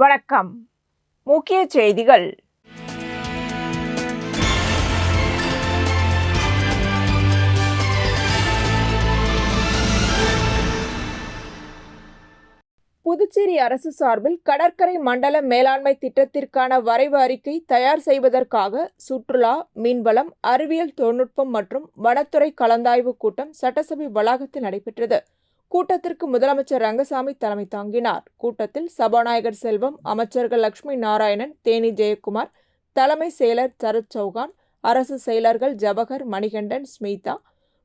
வணக்கம். முக்கிய செய்திகள். புதுச்சேரி அரசு சார்பில் கடற்கரை மண்டல மேலாண்மை திட்டத்திற்கான வரைவு அறிக்கை தயார் செய்வதற்காக சுற்றுலா மீன்வளம் அறிவியல் தொழில்நுட்பம் மற்றும் வனத்துறை கலந்தாய்வு கூட்டம் சட்டசபை வளாகத்தில் நடைபெற்றது. கூட்டத்திற்கு முதலமைச்சர் ரங்கசாமி தலைமை தாங்கினார். கூட்டத்தில் சபாநாயகர் செல்வம் அமைச்சர்கள் லட்சுமி நாராயணன் தேனி ஜெயக்குமார் தலைமை செயலர் சரத் சௌகான் அரசு செயலர்கள் ஜவஹர் மணிகண்டன் ஸ்மிதா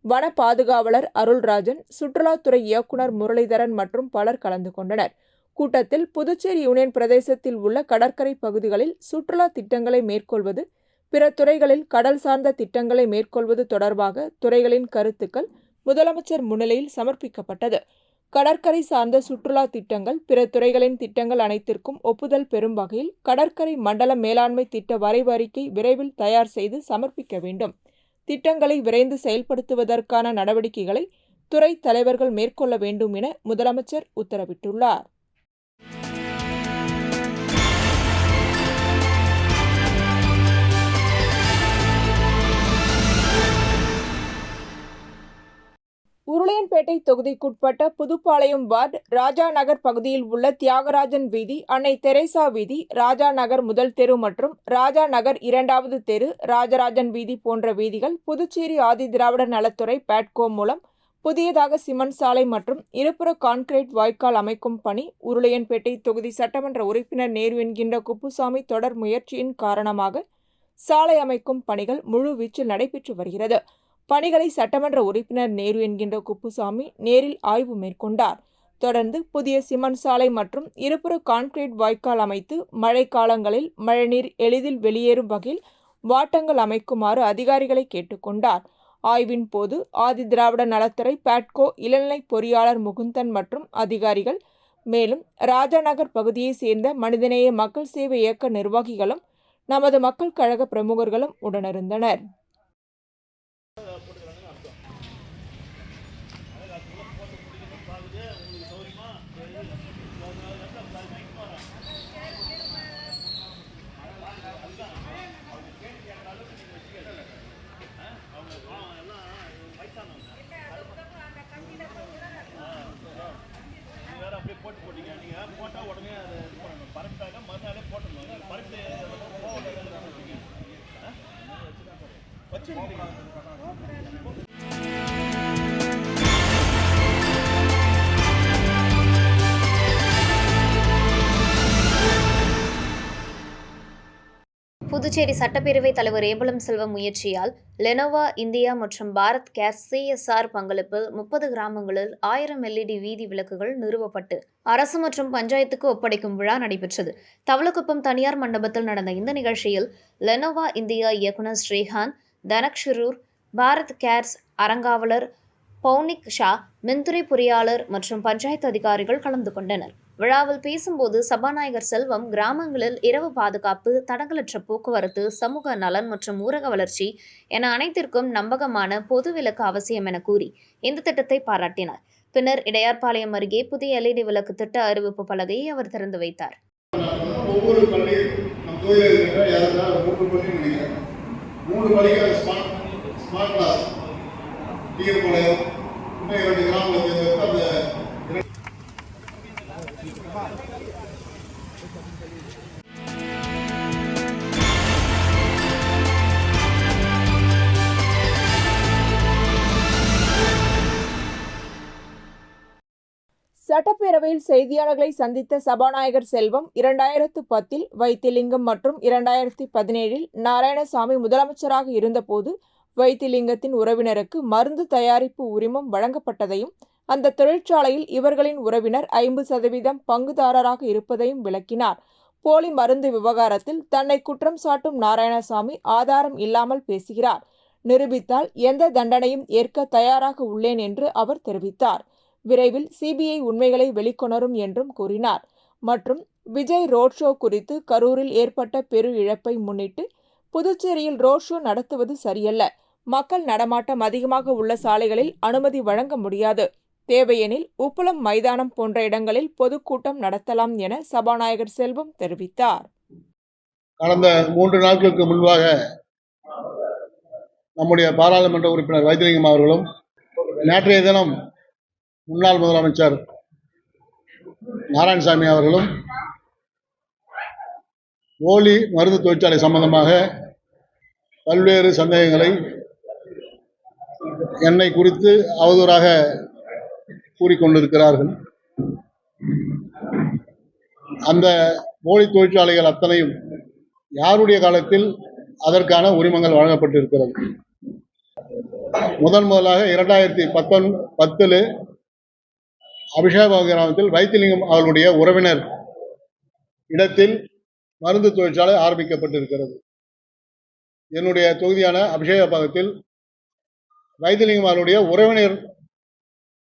வன பாதுகாவலர் அருள்ராஜன் சுற்றுலாத்துறை இயக்குனர் முரளிதரன் மற்றும் பலர் கலந்து கொண்டனர். கூட்டத்தில் புதுச்சேரி யூனியன் பிரதேசத்தில் உள்ள கடற்கரை பகுதிகளில் சுற்றுலா திட்டங்களை மேற்கொள்வது பிற துறைகளில் கடல் சார்ந்த திட்டங்களை மேற்கொள்வது தொடர்பாக துறைகளின் கருத்துக்கள் முதலமைச்சர் முன்னிலையில் சமர்ப்பிக்கப்பட்டது. கடற்கரை சார்ந்த சுற்றுலா திட்டங்கள் பிற துறைகளின் திட்டங்கள் அனைத்திற்கும் ஒப்புதல் பெறும் வகையில் கடற்கரை மண்டல மேலாண்மை திட்ட வரைவு அறிக்கை விரைவில் தயார் செய்து சமர்ப்பிக்க வேண்டும். திட்டங்களை விரைந்து செயல்படுத்துவதற்கான நடவடிக்கைகளை துறை தலைவர்கள் மேற்கொள்ள வேண்டும் என முதலமைச்சர் உத்தரவிட்டுள்ளார். ராணிப்பேட்டை தொகுதிக்குட்பட்ட புதுப்பாளையம் வார்டு ராஜா நகர் பகுதியில் உள்ள தியாகராஜன் வீதி அன்னை தெரேசா வீதி ராஜா நகர் முதல் தெரு மற்றும் ராஜா நகர் இரண்டாவது தெரு ராஜராஜன் வீதி போன்ற வீதிகள் புதுச்சேரி ஆதி திராவிட நலத்துறை பேட்கோ மூலம் புதியதாக சிமெண்ட் சாலை மற்றும் இருபுற கான்கிரீட் வாய்க்கால் அமைக்கும் பணி உருளையன்பேட்டை தொகுதி சட்டமன்ற உறுப்பினர் நேரு என்கின்ற குப்புசாமி தொடர் முயற்சியின் காரணமாக சாலை அமைக்கும் பணிகள் முழுவீச்சில் நடைபெற்று வருகிறது. பணிகளை சட்டமன்ற உறுப்பினர் நேரு என்கின்ற குப்புசாமி நேரில் ஆய்வு மேற்கொண்டார். தொடர்ந்து புதிய சிமெண்ட் சாலை மற்றும் இருபுற கான்கிரீட் வாய்க்கால் அமைத்து மழை காலங்களில் மழைநீர் எளிதில் வெளியேறும் வகையில் வாட்டங்கள் அமைக்குமாறு அதிகாரிகளை கேட்டுக்கொண்டார். ஆய்வின் போது ஆதி திராவிட நலத்துறை பேட்கோ இளநிலை பொறியாளர் முகுந்தன் மற்றும் அதிகாரிகள் மேலும் ராஜாநகர் பகுதியைச் சேர்ந்த மனிதநேய மக்கள் சேவை இயக்க நிர்வாகிகளும் நமது மக்கள் கழக பிரமுகர்களும் உடனிருந்தனர். புதுச்சேரி சட்டப்பேரவைத் தலைவர் ஏபலம் செல்வம் முயற்சியால் லெனோவா இந்தியா மற்றும் பாரத் கேஸ் சிஎஸ்ஆர் பங்களிப்பில் முப்பது கிராமங்களில் ஆயிரம் எல்இடி வீதி விளக்குகள் நிறுவப்பட்டு அரசு மற்றும் பஞ்சாயத்துக்கு ஒப்படைக்கும் விழா நடைபெற்றது. தவளக்குப்பம் தனியார் மண்டபத்தில் நடந்த இந்த நிகழ்ச்சியில் லெனோவா இந்தியா இயக்குனர் ஸ்ரீகாந்த் தனக்ஷிரூர் பாரத் கேர்ஸ் அறங்காவலர் பௌனிக் ஷா மின்துறை பொறியாளர் மற்றும் பஞ்சாயத்து அதிகாரிகள் கலந்து கொண்டனர். விழாவில் பேசும்போது சபாநாயகர் செல்வம் கிராமங்களில் இரவு பாதுகாப்பு தடங்களற்ற போக்குவரத்து சமூக நலன் மற்றும் ஊரக வளர்ச்சி என அனைத்திற்கும் நம்பகமான பொது விளக்கு அவசியம் என கூறி இந்த திட்டத்தை பாராட்டினார். பின்னர் இடையார்பாளையம் அருகே புதிய எல்இடி விளக்கு திட்ட அறிவிப்பு பலகையை அவர் திறந்து வைத்தார். ஒவ்வொரு மூணு இன்னும் இரண்டு கிராமங்களை அந்த சட்டப்பேரவையில் செய்தியாளர்களை சந்தித்த சபாநாயகர் செல்வம் இரண்டாயிரத்து பத்தில் வைத்திலிங்கம் மற்றும் இரண்டாயிரத்தி பதினேழில் நாராயணசாமி முதலமைச்சராக இருந்தபோது வைத்திலிங்கத்தின் உறவினருக்கு மருந்து தயாரிப்பு உரிமம் வழங்கப்பட்டதையும் அந்த தொழிற்சாலையில் இவர்களின் உறவினர் ஐம்பது சதவீதம் பங்குதாரராக இருப்பதையும் விளக்கினார். போலி மருந்து விவகாரத்தில் தன்னை குற்றம் சாட்டும் நாராயணசாமி ஆதாரம் இல்லாமல் பேசுகிறார். நிரூபித்தால் எந்த தண்டனையும் ஏற்க தயாராக உள்ளேன் என்று அவர் தெரிவித்தார். விரைவில் சிபிஐ உண்மைகளை வெளிக்கொணரும் என்றும் கூறினார். மற்றும் விஜய் ரோட் ஷோ குறித்து கரூரில் ஏற்பட்ட பெரு இழப்பை முன்னிட்டு புதுச்சேரியில் ரோட் ஷோ நடத்துவது சரியல்ல. மக்கள் நடமாட்டம் அதிகமாக உள்ள சாலைகளில் அனுமதி வழங்க முடியாது. தேவையெனில் உப்பளம் மைதானம் போன்ற இடங்களில் பொதுக்கூட்டம் நடத்தலாம் என சபாநாயகர் செல்வம் தெரிவித்தார். கடந்த மூன்று நாட்களுக்கு முன்பாக நம்முடைய பாராளுமன்ற உறுப்பினர் வைத்திலிங்கம் அவர்களும் நேற்றைய தினம் முன்னாள் முதலமைச்சர் நாராயணசாமி அவர்களும் போலி மருந்து தொழிற்சாலை சம்பந்தமாக பல்வேறு சந்தேகங்களை என்னை குறித்து அவதூறாக கூறிக்கொண்டிருக்கிறார்கள். அந்த போலி தொழிற்சாலைகள் அத்தனையும் யாருடைய காலத்தில் அதற்கான உரிமங்கள் வழங்கப்பட்டிருக்கிறது? முதன் முதலாக இரண்டாயிரத்தி பத்தொன் பத்தில் அபிஷேக கிராமத்தில் வைத்திலிங்கம் அவர்களுடைய உறவினர் இடத்தில் மருந்து தொழிற்சாலை ஆரம்பிக்கப்பட்டிருக்கிறது. என்னுடைய தொகுதியான அபிஷேக பாகத்தில் அவருடைய உறவினர்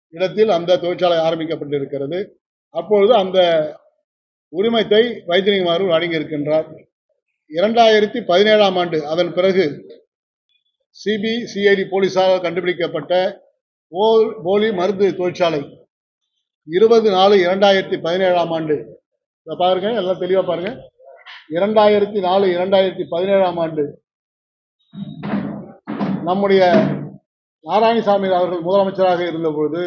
இடத்தில் அந்த தொழிற்சாலை ஆரம்பிக்கப்பட்டிருக்கிறது. அப்பொழுது அந்த உரிமத்தை வைத்திலிங்கம் வழங்கியிருக்கின்றார். இரண்டாயிரத்தி பதினேழாம் ஆண்டு அதன் பிறகு சிபிசிஐடி போலீசாரால் கண்டுபிடிக்கப்பட்ட போ- போலி மருந்து தொழிற்சாலை இருபது நாலு இரண்டாயிரத்தி பதினேழாம் ஆண்டு. இதை பாருங்க எல்லாம் தெளிவாக பாருங்க. இரண்டாயிரத்தி நாலு இரண்டாயிரத்தி பதினேழாம் ஆண்டு நம்முடைய நாராயணசாமி அவர்கள் முதலமைச்சராக இருந்தபொழுது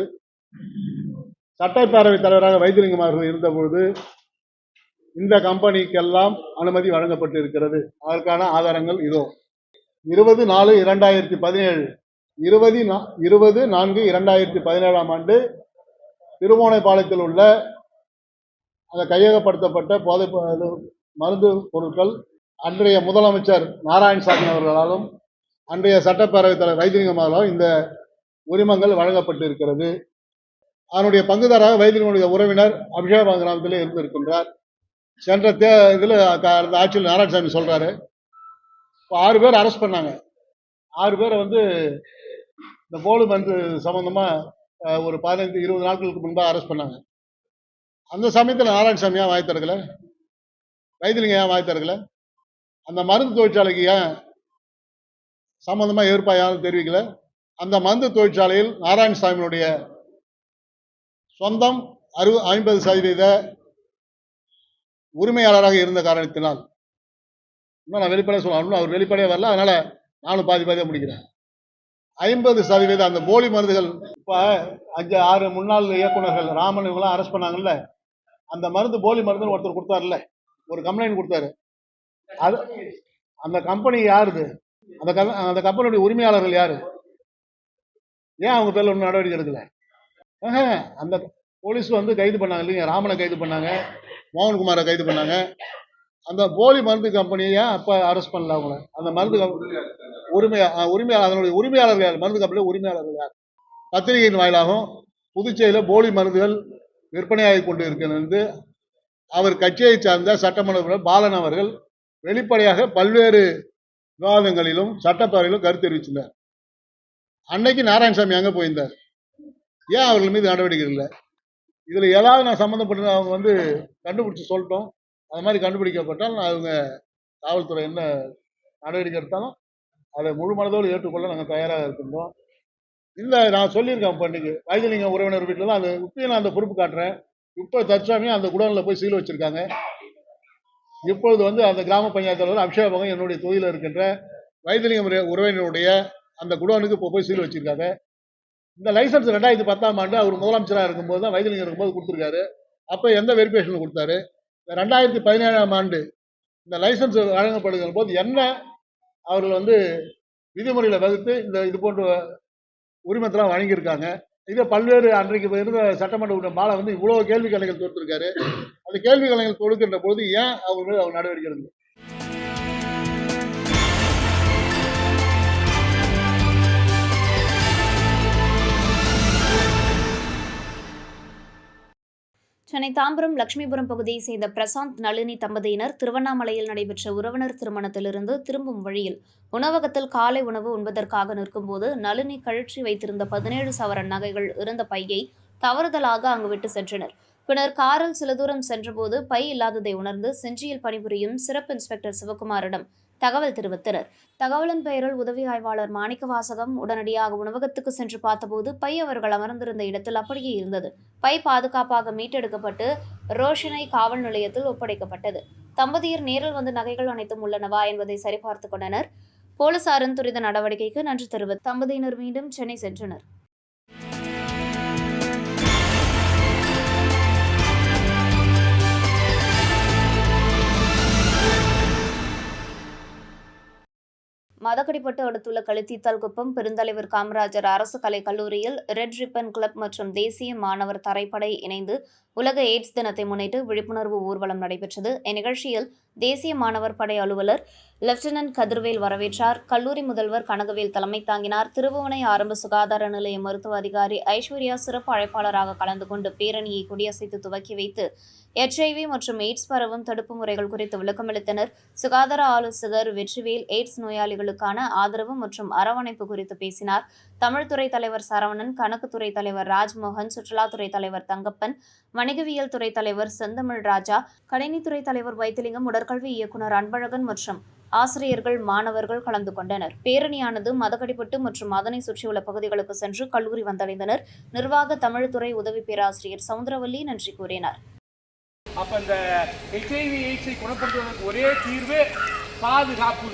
சட்டப்பேரவைத் தலைவராக வைத்திலிங்கம் அவர்கள் இருந்தபொழுது இந்த கம்பெனிக்கெல்லாம் அனுமதி வழங்கப்பட்டு இருக்கிறது அதற்கான ஆதாரங்கள் இதோ. இருபது நாலு இரண்டாயிரத்தி பதினேழு இருபது நா- இருபது நான்கு இரண்டாயிரத்தி பதினேழாம் ஆண்டு திருமோனைப்பாளையத்தில் உள்ள அந்த கையகப்படுத்தப்பட்ட போதை மருந்து பொருட்கள் அன்றைய முதலமைச்சர் நாராயணசாமி அவர்களாலும் அன்றைய சட்டப்பேரவைத் தலைவர் வைத்திலிங்கம் அவர்களாலும் இந்த உரிமங்கள் வழங்கப்பட்டு இருக்கிறது. அதனுடைய பங்குதாராக வைத்திலிங்கனுடைய உறவினர் அபிஷேக கிராமத்திலே இருந்திருக்கின்றார். சென்ற தே இதில் அந்த ஆட்சியில் நாராயணசாமி சொல்கிறாரு இப்போ ஆறு பேர் அரெஸ்ட் பண்ணாங்க. ஆறு பேரை வந்து இந்த போலு மருந்து சம்மந்தமாக ஒரு பதினைந்து இருபது நாட்களுக்கு முன்பாக அரெஸ்ட் பண்ணாங்க. அந்த சமயத்தில் நாராயணசாமி ஏன் வாய் வைத்திலிங்க ஏன் வாய் திறக்கல? அந்த மருந்து தொழிற்சாலைக்கு ஏன் சம்பந்தமா எதிர்ப்பா யாரும் தெரிவிக்கல? அந்த மருந்து தொழிற்சாலையில் நாராயணசாமியினுடைய சொந்தம் அறு ஐம்பது சதவீத உரிமையாளராக இருந்த காரணத்தினால். இன்னும் நான் வெளிப்படையாக சொல்லணும் இன்னும் அவர் வெளிப்படையாக வரல. அதனால நானும் பாதி பாதியாக முடிக்கிறேன். ஐம்பது சதவீத அந்த போலி மருந்துகள் இப்போ அஞ்சு ஆறு முன்னாள் இயக்குனர்கள் ராமன் இவங்களாம் அரெஸ்ட் பண்ணாங்கல்ல? அந்த மருந்து போலி மருந்துன்னு ஒருத்தர் கொடுத்தாருல்ல? ஒரு கம்ப்ளைண்ட் கொடுத்தாரு. அது அந்த கம்பெனி யாருது? அந்த கம்- அந்த கம்பெனியுடைய உரிமையாளர்கள் யாரு? ஏன் அவங்க பேர்ல ஒன்றும் நடவடிக்கை எடுக்கல? அந்த போலீஸ் வந்து கைது பண்ணாங்க இல்லைங்க. ராமனை கைது பண்ணாங்க மோகன்குமாரை கைது பண்ணாங்க. அந்த போலி மருந்து கம்பெனியை அப்போ அரெஸ்ட் பண்ணல அவங்கள? அந்த மருந்து கம்- உரிமையா உரிமையாளர் அதனுடைய உரிமையாளர்கள் யார்? மருந்து கம்பெனியில் உரிமையாளர்கள் யார்? பத்திரிகையின் வாயிலாகவும் புதுச்சேரியில் போலி மருந்துகள் விற்பனையாகி கொண்டு இருக்கிறது அவர் கட்சியை சார்ந்த சட்டமன்ற உறுப்பினர் பாலன் அவர்கள் வெளிப்படையாக பல்வேறு விவாதங்களிலும் சட்டப்பேரவையிலும் கருத்து தெரிவிச்சிருந்தார். அன்னைக்கு நாராயணசாமி அங்க போயிருந்தார். ஏன் அவர்கள் மீது நடவடிக்கை இல்லை? இதுல ஏதாவது நான் சம்மந்தப்பட்ட அவங்க வந்து கண்டுபிடிச்சு சொல்லிட்டோம். அது மாதிரி கண்டுபிடிக்கப்பட்டால் நான் அவங்க காவல்துறை என்ன நடவடிக்கை எடுத்தாலும் அதை முழு மனதோடு ஏற்றுக்கொள்ள நாங்கள் தயாராக இருக்கின்றோம். இல்லை நான் சொல்லியிருக்கேன் இப்போ இன்னைக்கு வைத்தியலிங்க உறவினர் வீட்டில் தான் அது இப்பயும் நான் அந்த பொறுப்பு காட்டுறேன். இப்போ தற்சாமியாக அந்த குடோனில் போய் சீல் வச்சுருக்காங்க. இப்பொழுது வந்து அந்த கிராம பஞ்சாயத்து தலைவர் அபிஷேகம் என்னுடைய தொகுதியில் இருக்கின்ற வைத்திலிங்கம் உறவினருடைய அந்த குடோனுக்கு இப்போ போய் சீல் வச்சுருக்காங்க. இந்த லைசன்ஸ் ரெண்டாயிரத்தி பத்தாம் ஆண்டு அவர் முதலமைச்சராக இருக்கும்போது தான் வைத்திலிங்கம் இருக்கும்போது கொடுத்துருக்காரு. அப்போ எந்த வெரிஃபிகேஷன் கொடுத்தாரு? ரெண்டாயிரத்தி பதினேழாம் ஆண்டு இந்த லைசன்ஸ் வழங்கப்படுகிற போது என்ன அவர்கள் வந்து விதிமுறையில் வகுத்து இந்த இது போன்ற உரிமத்தெல்லாம் வழங்கியிருக்காங்க. இதே பல்வேறு அன்றைக்கு இருந்த சட்டமன்ற உறுப்பினர் மாலை வந்து இவ்வளவு கேள்வி கலைகள் தொடுத்திருக்காரு. அந்த கேள்வி கலைகள் தொடுக்கின்ற போது ஏன் அவங்க மீது அவர் நடவடிக்கை எடுக்கணும் சென்னை தாம்பரம் லட்சுமிபுரம் பகுதியைச் சேர்ந்த பிரசாந்த் நளினி தம்பதியினர் திருவண்ணாமலையில் நடைபெற்ற உறவினர் திருமணத்திலிருந்து திரும்பும் வழியில் உணவகத்தில் காலை உணவு உண்பதற்காக நிற்கும்போது நளினி கழற்றி வைத்திருந்த பதினேழு சவரன் நகைகள் இருந்த பையை தவறுதலாக அங்கு விட்டு சென்றனர். பின்னர் காரில் சில தூரம் சென்றபோது பை இல்லாததை உணர்ந்து செஞ்சியில் பணிபுரியும் சிறப்பு இன்ஸ்பெக்டர் சிவகுமாரிடம் தகவல் தெரிவித்தனர். தகவலின் பெயரில் உதவி ஆய்வாளர் மாணிக்க வாசகம் உடனடியாக உணவகத்துக்கு சென்று பார்த்தபோது பை அவர்கள் அமர்ந்திருந்த இடத்தில் அப்படியே இருந்தது. பை பாதுகாப்பாக மீட்டெடுக்கப்பட்டு ரோஷனை காவல் நிலையத்தில் ஒப்படைக்கப்பட்டது. தம்பதியர் நேரில் வந்து நகைகள் அனைத்தும் உள்ளனவா என்பதை சரிபார்த்து கொண்டனர். போலீசாரின் துரித நடவடிக்கைக்கு நன்றி தெரிவித்து தம்பதியினர் மீண்டும் சென்னை சென்றனர். மதக்கடிப்பட்டு அடுத்துள்ள கழுத்தித்தால் குப்பம் பெருந்தலைவர் காமராஜர் அரசு கலைக் கல்லூரியில் ரெட் ரிப்பன் கிளப் மற்றும் தேசிய மாணவர் தரைப்படை இணைந்து உலக எய்ட்ஸ் தினத்தை முன்னிட்டு விழிப்புணர்வு ஊர்வலம் நடைபெற்றது. இந்நிகழ்ச்சியில் தேசிய மாணவர் படை அலுவலர் லெப்டினன்ட் கதிர்வேல் வரவேற்றார். கல்லூரி முதல்வர் கனகவேல் தலைமை தாங்கினார். திருபுவனை ஆரம்ப சுகாதார நிலைய மருத்துவ அதிகாரி ஐஸ்வர்யா சிறப்பு அழைப்பாளராக கலந்து கொண்டு பேரணியை கொடியசைத்து துவக்கி வைத்து எச்ஐவி மற்றும் எய்ட்ஸ் பரவும் தடுப்பு முறைகள் குறித்து விளக்கமளித்தனர் சுகாதார ஆலோசகர் வெற்றிவேல் எய்ட்ஸ் நோயாளிகளுக்கான ஆதரவு மற்றும் அரவணைப்பு குறித்து பேசினார். தமிழ்துறை தலைவர் சரவணன் கணக்குத்துறை தலைவர் ராஜ்மோகன் சுற்றுலாத்துறை தலைவர் தங்கப்பன் வணிகவியல் துறை தலைவர் செந்தமிழ் ராஜா கணினித்துறை தலைவர் வைத்திலிங்கம் உடற்கல்வி இயக்குனர் அன்பழகன் மற்றும் ஆசிரியர்கள் மாணவர்கள் கலந்து கொண்டனர். பேரணியானது மதகடிப்பட்டு மற்றும் அதனை சுற்றியுள்ள பகுதிகளுக்கு சென்று கல்லூரி வந்தடைந்தனர். நிர்வாக தமிழ்துறை உதவி பேராசிரியர் சவுந்தரவல்லி நன்றி கூறினார். அப்போ இந்த ஹெச்ஐவி எய்ட்ஸை குணப்படுத்துவதற்கு ஒரே தீர்வு பாதுகாப்பு.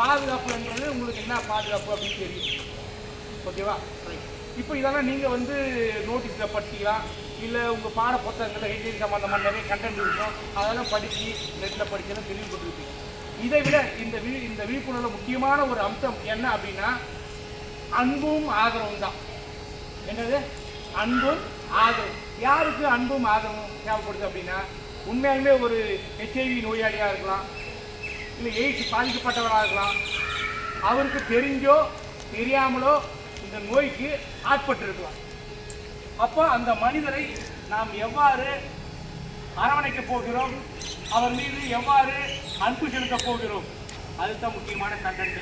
பாதுகாப்பு என்றது உங்களுக்கு என்ன பாதுகாப்பு அப்படின்னு தெரியும். ஓகேவா? இப்போ இதெல்லாம் நீங்கள் வந்து நோட்டீஸில் படிச்சிக்கலாம். இல்லை உங்கள் பாட புத்தகங்களில் ஹெச்ஐவி சம்மந்தமாக நிறைய கண்டென்ட் இருக்கும். அதெல்லாம் படித்து நெட்டில் படிக்கலாம் தெளிவுபட்டுருப்பீங்க இதை விட இந்த வி இந்த விழிப்புணர்வு முக்கியமான ஒரு அம்சம் என்ன அப்படின்னா அன்பும் ஆதரவும் தான். என்னது? அன்பும் ஆதரவும். யாருக்கு அன்பும் ஆதரவும் தேவைப்படுது அப்படின்னா உண்மையாலுமே ஒரு ஹெச்ஐவி நோயாளியாக இருக்கலாம். இல்லை எய்ட்ஸ் பாதிக்கப்பட்டவராக இருக்கலாம். அவருக்கு தெரிஞ்சோ தெரியாமலோ இந்த நோய்க்கு ஆட்பட்டிருக்கலாம் அப்போ அந்த மனிதரை நாம் எவ்வாறு அரவணைக்கப் போகிறோம்? அவர் மீது எவ்வாறு அன்பு செலுத்தப் போகிறோம்? அதுதான் முக்கியமான கண்டென்ட்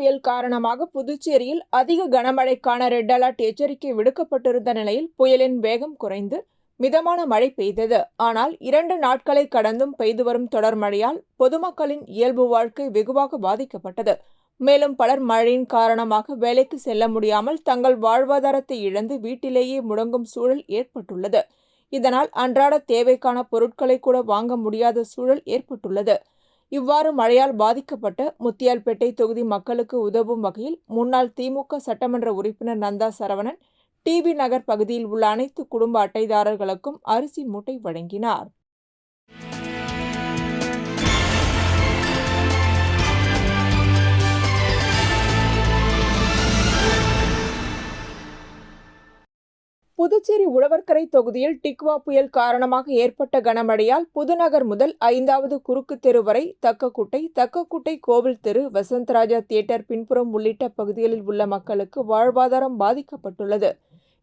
புயல் காரணமாக புதுச்சேரியில் அதிக கனமழைக்கான ரெட் அலர்ட் எச்சரிக்கை விடுக்கப்பட்டிருந்த நிலையில் புயலின் வேகம் குறைந்து மிதமான மழை பெய்தது. ஆனால் இரண்டு நாட்களை கடந்தும் பெய்து வரும் தொடர் மழையால் பொதுமக்களின் இயல்பு வாழ்க்கை வெகுவாக பாதிக்கப்பட்டது. மேலும் பலர் மழையின் காரணமாக வேலைக்கு செல்ல முடியாமல் தங்கள் வாழ்வாதாரத்தை இழந்து வீட்டிலேயே முடங்கும் சூழல் ஏற்பட்டுள்ளது. இதனால் அன்றாட தேவைக்கான பொருட்களை கூட வாங்க முடியாத சூழல் ஏற்பட்டுள்ளது. இவ்வாறு மழையால் பாதிக்கப்பட்ட முத்தியால்பேட்டை தொகுதி மக்களுக்கு உதவும் வகையில் முன்னாள் திமுக சட்டமன்ற உறுப்பினர் நந்தா சரவணன் டிவி நகர் பகுதியில் உள்ள அனைத்து குடும்ப அட்டைதாரர்களுக்கும் அரிசி மூட்டை வழங்கினார். புதுச்சேரி உழவர்கரை தொகுதியில் டிக்வா புயல் காரணமாக ஏற்பட்ட கனமழையால் புதுநகர் முதல் ஐந்தாவது குறுக்கு தெரு வரை தக்கக்குட்டை தக்கக்குட்டை கோவில் தெரு வசந்தராஜா தியேட்டர் பின்புறம் உள்ளிட்ட பகுதிகளில் உள்ள மக்களுக்கு வாழ்வாதாரம் பாதிக்கப்பட்டுள்ளது.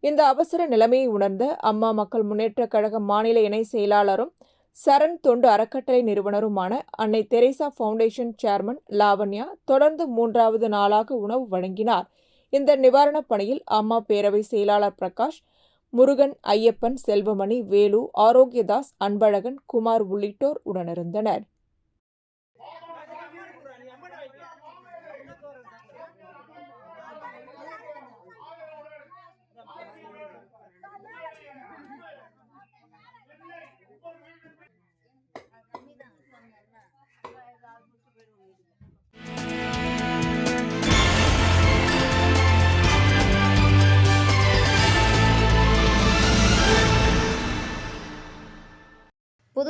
இந்த அவசர நிலைமையை உணர்ந்த அம்மா மக்கள் முன்னேற்ற கழக மாநில இணை செயலாளரும் சரண் தொண்டு அறக்கட்டளை நிறுவனருமான அன்னை தெரேசா ஃபவுண்டேஷன் சேர்மன் லாவண்யா தொடர்ந்து மூன்றாவது நாளாக உணவு வழங்கினார். இந்த நிவாரணப் பணியில் அம்மா பேரவை செயலாளர் பிரகாஷ் முருகன் ஐயப்பன் செல்வமணி வேலு ஆரோக்கியதாஸ் அன்பழகன் குமார் உள்ளிட்டோர் உடனிருந்தனர்.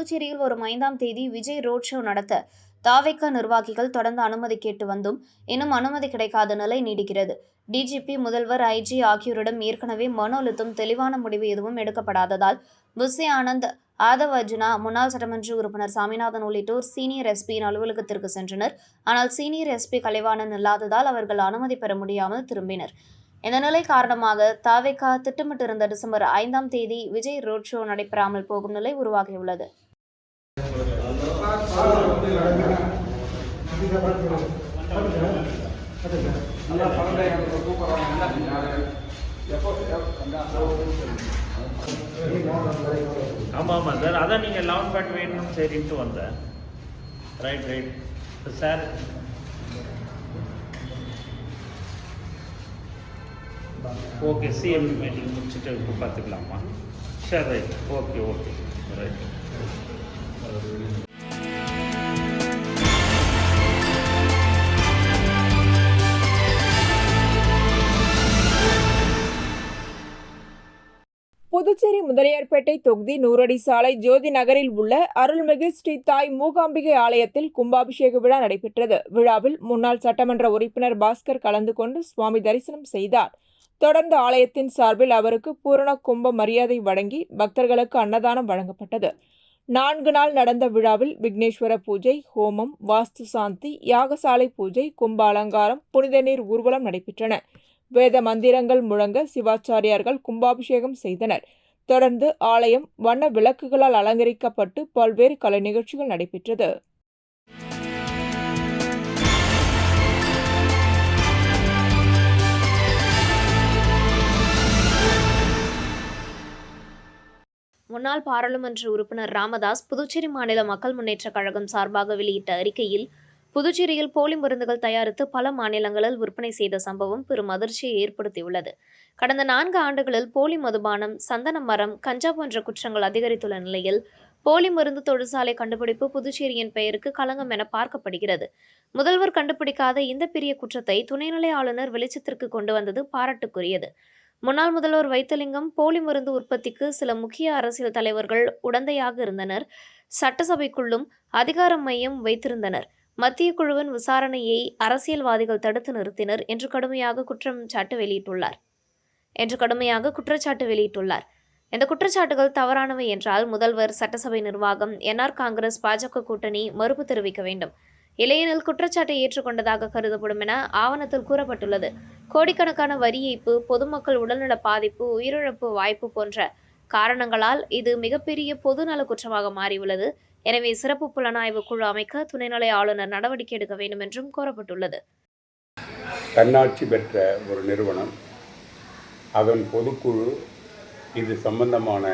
புதுச்சேரியில் வரும் ஐந்தாம் தேதி விஜய் ரோட் ஷோ நடத்த தாவைக்க நிர்வாகிகள் தொடர்ந்து அனுமதி கேட்டு வந்தும் இன்னும் அனுமதி கிடைக்காத நிலை நீடிக்கிறது. டிஜிபி முதல்வர் ஐஜி ஆகியோரிடம் ஏற்கனவே மனு அழுத்தம் தெளிவான முடிவு எதுவும் எடுக்கப்படாததால் புஸ்ஸி ஆனந்த் ஆதவ் அர்ஜுனா முன்னாள் சட்டமன்ற உறுப்பினர் சாமிநாதன் உள்ளிட்டோர் சீனியர் எஸ்பியின் அலுவலகத்திற்கு சென்றனர். ஆனால் சீனியர் எஸ்பி கலைவாணன் இல்லாததால் அவர்கள் அனுமதி பெற முடியாமல் திரும்பினர். இந்த நிலை காரணமாக தாவேகா திட்டமிட்டிருந்த டிசம்பர் ஐந்தாம் தேதி விஜய் ரோட் ஷோ நடைபெறாமல் போகும் நிலை உருவாகியுள்ளது. ஆமாம் ஆமாம் சார் அதான் நீங்கள் லெவன் பேட் வேணும்னு சரின்ட்டு வந்தேன். Right right sir okay CM meeting முடிச்சுட்டு இப்போ பார்த்துக்கலாமா சரி right okay okay right Puducherry Mudaliarpet தொகுதி நூறடி சாலை ஜோதி நகரில் உள்ள அருள்மிகு ஸ்ரீ தாய் மூகாம்பிகை ஆலயத்தில் கும்பாபிஷேக விழா நடைபெற்றது. விழாவில் முன்னாள் சட்டமன்ற உறுப்பினர் பாஸ்கர் கலந்து கொண்டு சுவாமி தரிசனம் செய்தார். தொடர்ந்து ஆலயத்தின் சார்பில் அவருக்கு பூரண கும்ப மரியாதை வழங்கி பக்தர்களுக்கு அன்னதானம் வழங்கப்பட்டது. நான்கு நாள் நடந்த விழாவில் விக்னேஸ்வர பூஜை ஹோமம் வாஸ்து சாந்தி யாகசாலை பூஜை கும்ப அலங்காரம் புனித நீர் ஊர்வலம் நடைபெற்றன. வேத மந்திரங்கள் முழங்க சிவாச்சாரியார்கள் கும்பாபிஷேகம் செய்தனர். தொடர்ந்து ஆலயம் வண்ண விளக்குகளால் அலங்கரிக்கப்பட்டு பல்வேறு கலை நிகழ்ச்சிகள் நடைபெற்றது. முன்னாள் பாராளுமன்ற உறுப்பினர் ராமதாஸ் புதுச்சேரி மாநில மக்கள் முன்னேற்றக் கழகம் சார்பாக வெளியிட்ட அறிக்கையில் புதுச்சேரியில் போலி மருந்துகள் தயாரித்து பல மாநிலங்களில் விற்பனை செய்த சம்பவம் பெரும் அதிர்ச்சியை ஏற்படுத்தியுள்ளது. கடந்த நான்கு ஆண்டுகளில் போலி மதுபானம் சந்தன மரம் கஞ்சா போன்ற குற்றங்கள் அதிகரித்துள்ள நிலையில் போலி மருந்து தொழிற்சாலை கண்டுபிடிப்பு புதுச்சேரியின் பெயருக்கு களங்கம் என பார்க்கப்படுகிறது. முதல்வர் கண்டுபிடிக்காத இந்த பெரிய குற்றத்தை துணைநிலை ஆளுநர் வெளிச்சத்திற்கு கொண்டு வந்தது பாராட்டுக்குரியது. முன்னாள் முதல்வர் வைத்தலிங்கம் போலி மருந்து உற்பத்திக்கு சில முக்கிய அரசியல் தலைவர்கள் உடந்தையாக இருந்தனர். சட்டசபைக்குள்ளும் அதிகார மையம் வைத்திருந்தனர். மத்திய குழுவின் விசாரணையை அரசியல்வாதிகள் தடுத்து நிறுத்தினர் என்று கடுமையாக குற்றம் சாட்டு வெளியிட்டுள்ளார். என்று கடுமையாக குற்றச்சாட்டு வெளியிட்டுள்ளார். இந்த குற்றச்சாட்டுகள் தவறானவை என்றால் முதல்வர் சட்டசபை நிர்வாகம் என்ஆர் காங்கிரஸ் பாஜக கூட்டணி மறுப்பு தெரிவிக்க வேண்டும். இளையனில் குற்றச்சாட்டை ஏற்றுக்கொண்டதாக கருதப்படும் என ஆவணத்தில் கூறப்பட்டுள்ளது. கோடிக்கணக்கான வரி ஏய்ப்பு பொதுமக்கள் உடல்நல பாதிப்பு உயிரிழப்பு வாய்ப்பு போன்ற காரணங்களால் இது மிகப்பெரிய பொதுநல குற்றமாக மாறியுள்ளது. எனவே சிறப்பு புலனாய்வு குழு அமைக்க துணைநிலை ஆளுநர் நடவடிக்கை எடுக்க வேண்டும் என்றும் கோரப்பட்டுள்ளது. தன்னாட்சி பெற்ற ஒரு நிறுவனம். அதன் பொதுக்குழு இது சம்பந்தமான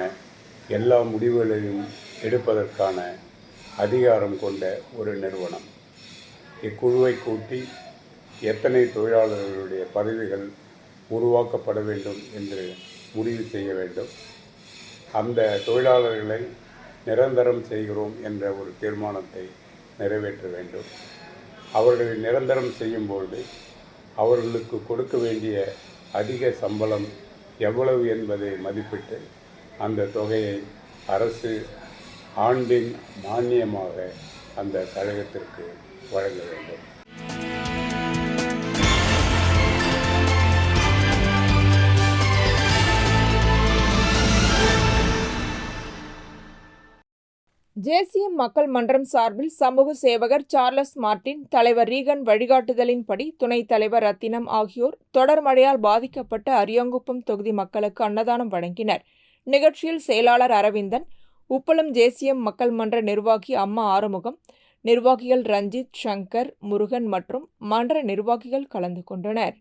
எல்லா முடிவுகளையும் எடுப்பதற்கான அதிகாரம் கொண்ட ஒரு நிறுவனம். இக்குழுவை கூட்டி எத்தனை தொழிலாளர்களுடைய பதவிகள் உருவாக்கப்பட வேண்டும் என்று முடிவு செய்ய வேண்டும். அந்த தொழிலாளர்களை நிரந்தரம் செய்கிறோம் என்ற ஒரு தீர்மானத்தை நிறைவேற்ற வேண்டும். அவர்களை நிரந்தரம் செய்யும்பொழுது அவர்களுக்கு கொடுக்க வேண்டிய அதிக சம்பளம் எவ்வளவு என்பதை மதிப்பிட்டு அந்த தொகையை அரசு ஆண்டின் மானியமாக அந்த கழகத்திற்கு வழங்க வேண்டும். தேசிய மக்கள் மன்றம் சார்பில் சமூக சேவகர் சார்லஸ் மார்ட்டின் தலைவர் ரீகன் வழிகாட்டுதலின்படி துணைத் தலைவர் ரத்தினம் ஆகியோர் தொடர் மழையால் பாதிக்கப்பட்ட அரியாங்குப்பம் தொகுதி மக்களுக்கு அன்னதானம் வழங்கினர். நிகழ்ச்சியில் செயலாளர் அரவிந்தன் உப்பளம் தேசிய மக்கள் மன்ற நிர்வாகி அம்மா ஆறுமுகம் நிர்வாகிகள் ரஞ்சித் சங்கர் முருகன் மற்றும் மன்ற நிர்வாகிகள் கலந்து கொண்டனர்.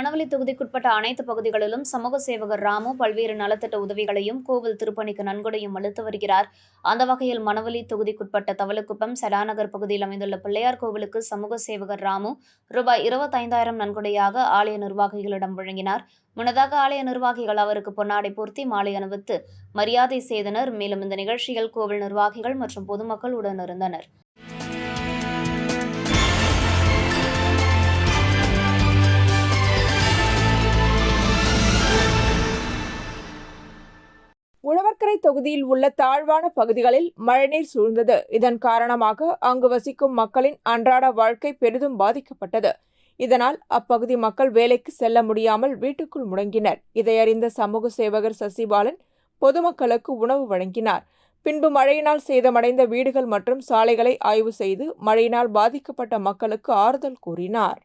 மணவெளி தொகுதிக்குட்பட்ட அனைத்து பகுதிகளிலும் சமூக சேவகர் ராமு பல்வேறு நலத்திட்ட உதவிகளையும் கோவில் திருப்பணிக்கு நன்கொடையும் அளித்து வருகிறார். அந்த வகையில் மணவெளி தொகுதிக்குட்பட்ட தவளக்குப்பம் செடாநகர் பகுதியில் அமைந்துள்ள பிள்ளையார் கோவிலுக்கு சமூக சேவகர் ராமு ரூபாய் இருபத்தைந்தாயிரம் நன்கொடையாக ஆலய நிர்வாகிகளிடம் வழங்கினார். முன்னதாக ஆலய நிர்வாகிகள் அவருக்கு பொன்னாடை பூர்த்தி மாலை அணிவித்து மரியாதை செய்தனர். மேலும் இந்த நிகழ்ச்சியில் கோவில் நிர்வாகிகள் மற்றும் பொதுமக்கள் உடனிருந்தனர் கடற்கரை தொகுதியில் உள்ள தாழ்வான பகுதிகளில் மழைநீர் சூழ்ந்தது. இதன் காரணமாக அங்கு வசிக்கும் மக்களின் அன்றாட வாழ்க்கை பெரிதும் பாதிக்கப்பட்டது. இதனால் அப்பகுதி மக்கள் வேலைக்கு செல்ல முடியாமல் வீட்டுக்குள் முடங்கினர். இதையறிந்த சமூக சேவகர் சசிபாலன் பொதுமக்களுக்கு உணவு வழங்கினார். பின்பு மழையினால் சேதமடைந்த வீடுகள் மற்றும் சாலைகளை ஆய்வு செய்து மழையினால் பாதிக்கப்பட்ட மக்களுக்கு ஆறுதல் கூறினார்.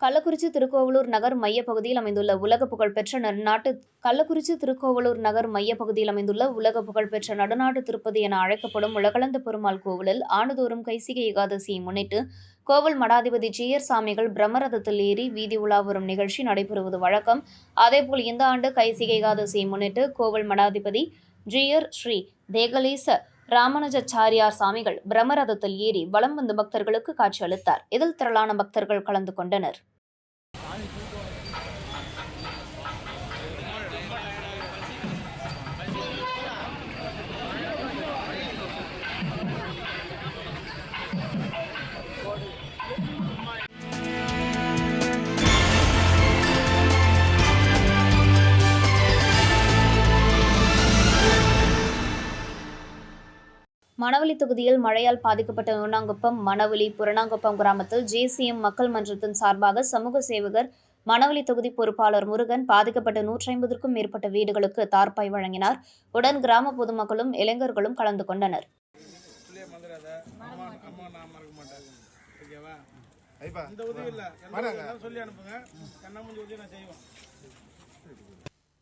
கள்ளக்குறிச்சி திருக்கோவலூர் நகர் மையப்பகுதியில் அமைந்துள்ள உலக புகழ்பெற்ற நடுநாட்டு கள்ளக்குறிச்சி திருக்கோவலூர் நகர் மையப்பகுதியில் அமைந்துள்ள உலக புகழ்பெற்ற நடுநாட்டு திருப்பதி என அழைக்கப்படும் உலகளந்த பெருமாள் கோவிலில் ஆண்டுதோறும் கைசிகை ஏகாதசியை முன்னிட்டு கோவில் மடாதிபதி ஜீயர் சாமிகள் பிரம்மரதத்தில் ஏறி வீதி உலா வரும் நிகழ்ச்சி நடைபெறுவது வழக்கம். அதேபோல் இந்த ஆண்டு கைசிகை ஏகாதசியை முன்னிட்டு கோவில் மடாதிபதி ஜியர் ஸ்ரீ தேகலீச ராமானுஜாச்சாரியார் சாமிகள் பிரம்மரதத்தில் ஏறி வலம் வந்த பக்தர்களுக்கு காட்சியளித்தார். இதில் திரளான பக்தர்கள் கலந்து கொண்டனர். மணவெளி தொகுதியில் மழையால் பாதிக்கப்பட்ட நூனாங்குப்பம் மணவெளி புரணாங்குப்பம் கிராமத்தில் ஜேசிஎம் மக்கள் மன்றத்தின் சார்பாக சமூக சேவகர் மணவெளி தொகுதி பொறுப்பாளர் முருகன் பாதிக்கப்பட்ட நூற்றி ஐம்பதுக்கும் மேற்பட்ட வீடுகளுக்கு தார்ப்பாய் வழங்கினார். உடன் கிராம பொதுமக்களும் இளைஞர்களும் கலந்து கொண்டனர். இந்த உதவி இல்லை சொல்லி அனுப்புங்க உதவி நான்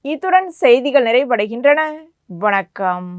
இத்துடன் செய்திகள் நிறைவடைகின்றன. வணக்கம்.